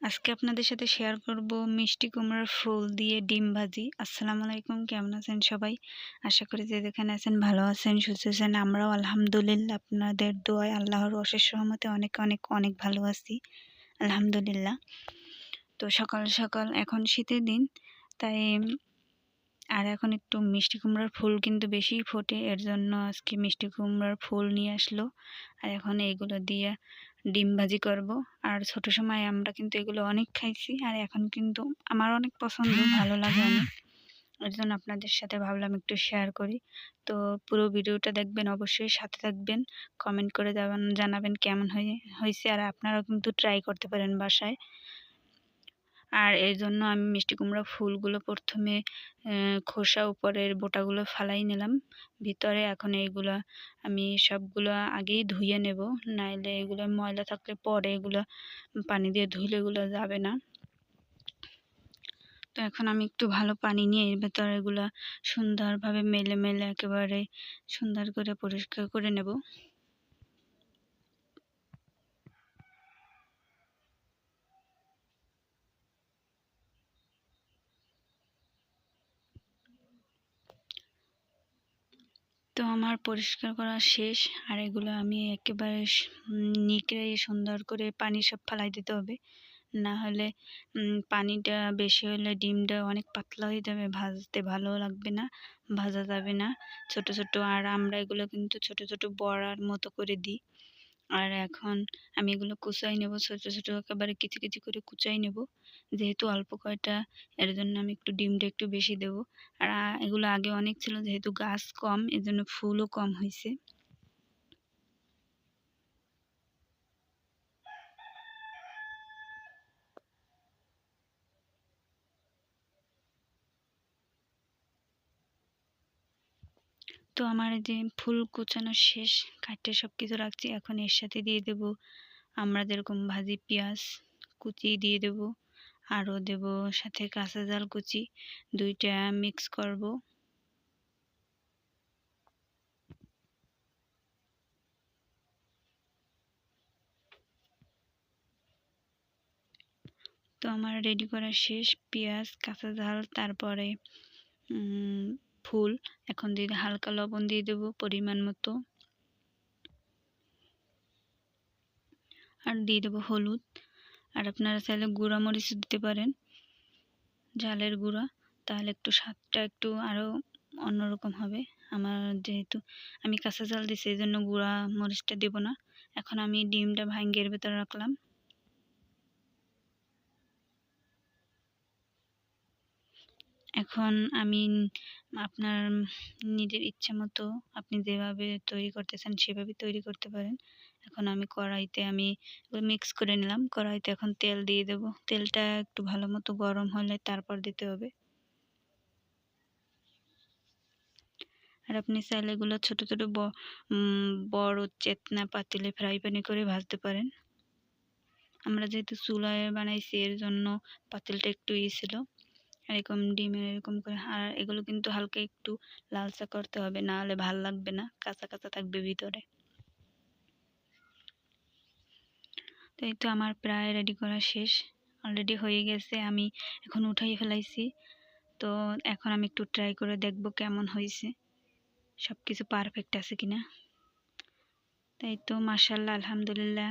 আজকে আপনাদের সাথে শেয়ার করব মিষ্টি কুমড়ার ফুল দিয়ে ডিম ভাজি। আসসালামু আলাইকুম, কেমন আছেন সবাই? আশা করি যে যেখানে আছেন ভালো আছেন, সুস্থ আছেন। আমরাও আলহামদুলিল্লাহ আপনাদের দোয়ায় আল্লাহর অশেষ সহমতে অনেক অনেক অনেক ভালো আছি। আলহামদুলিল্লাহ। তো সকাল সকাল এখন শীতের দিন, তাই আর এখন একটু মিষ্টি কুমড়ার ফুল কিন্তু বেশি ফোটে, এর জন্য আজকে মিষ্টি কুমড়ার ফুল নিয়ে আসলো। আর এখন এইগুলো দিয়ে ডিম ভাজি করব। আর ছোট সময় আমরা কিন্তু এগুলো অনেক খাইছি আর এখন কিন্তু আমার অনেক পছন্দ, ভালো লাগে অনেক। ওই জন্য আপনাদের সাথে ভাবলাম একটু শেয়ার করি। তো পুরো ভিডিওটা দেখবেন, অবশ্যই সাথে থাকবেন। কমেন্ট করে জানাবেন কেমন হয়েছে আর আপনারাও কিন্তু ট্রাই করতে পারেন বাসায়। আর এর জন্য আমি মিষ্টি কুমড়া ফুলগুলো প্রথমে খোসা উপরের বোটাগুলো ফালাই নিলাম। ভিতরে এখন এইগুলো আমি সবগুলো আগেই ধুয়ে নেব। নাইলে এগুলো ময়লা থাকলে পরে এগুলো পানি দিয়ে ধুইলে এগুলো যাবে না। তো এখন আমি একটু ভালো পানি নিয়ে এর ভেতরে এগুলো সুন্দরভাবে মেলে মেলে একেবারে সুন্দর করে পরিষ্কার করে নেব। তো আমার পরিষ্কার করা শেষ। আর এগুলো আমি একেবারে নিকড়ে সুন্দর করে পানি সব ফালাই দিতে হবে। না হলে পানিটা বেশি হলে ডিমটা অনেক পাতলা হয়ে যাবে, ভাজতে ভালো লাগবে না, ভাজা যাবে না। ছোট ছোট, আর আমরা এগুলো কিন্তু ছোট ছোট বড়ার মতো করে দিই। আর এখন আমি এগুলো কুচাই নেব, ছোট ছোট একেবারে কিছু কিছু করে কুচাই নেব। যেহেতু অল্প কয়টা, এর জন্য আমি একটু ডিমটা একটু বেশি দেব। আর এগুলো আগে অনেক ছিল, যেহেতু গাছ কম এজন্য জন্য ফুলও কম হয়েছে তো আমার যে ফুল কুচানো শেষ কাটতে সব কিছু রাখছি, এখন এর সাথে দিয়ে দেব আমরা যেরকম ভাজি পেঁয়াজ কুচি দিয়ে দেব, আরও দেব সাথে কাঁচা জাল কুচি, দুইটা মিক্স করব। তো আমার রেডি করা শেষ পেঁয়াজ, কাঁচা ঝাল, তারপরে ফুল। এখন দিয়ে হালকা লবণ দিয়ে দেবো পরিমাণ মতো। আর দিয়ে দেবো হলুদ। আর আপনারা চাইলে গুঁড়া মরিচও দিতে পারেন, ঝালের গুঁড়া। তাহলে একটু স্বাদটা একটু আরও অন্যরকম হবে। আমার যেহেতু আমি কাঁচা জাল দিছি এই জন্য গুঁড়া মরিচটা দেবো না। এখন আমি ডিমটা ভাঙ্গের ভেতরে রাখলাম। এখন আমি আপনার নিজের ইচ্ছা মতো আপনি যেভাবে তৈরি করতে চান সেভাবে তৈরি করতে পারেন। এখন আমি কড়াইতে আমি মিক্স করে নিলাম। কড়াইতে এখন তেল দিয়ে দেব। তেলটা একটু ভালো মতো গরম হলে তারপর দিতে হবে। আর আপনি চাইলে এগুলো ছোটো ছোটো বড় চেতনা পাতিলে ফ্রাই প্যানে করে ভাজতে পারেন। আমরা যেহেতু চুলায় বানাইছি, এর জন্য পাতিলটা একটু ই ছিল। এরকম ডিমের এরকম করে আর এগুলো কিন্তু হালকা একটু লালচা করতে হবে না হলে ভালো লাগবে না, কাঁচা কাঁচা থাকবে ভিতরে। তো এই তো আমার প্রায় রেডি করা শেষ। অলরেডি হয়ে গেছে, আমি এখন উঠাই ফেলাইছি। তো এখন আমি একটু ট্রাই করে দেখব কেমন হয়েছে। সব কিছু পারফেক্ট আছে কিনা। তাই তো মাসাল্লাহ আলহামদুলিল্লাহ।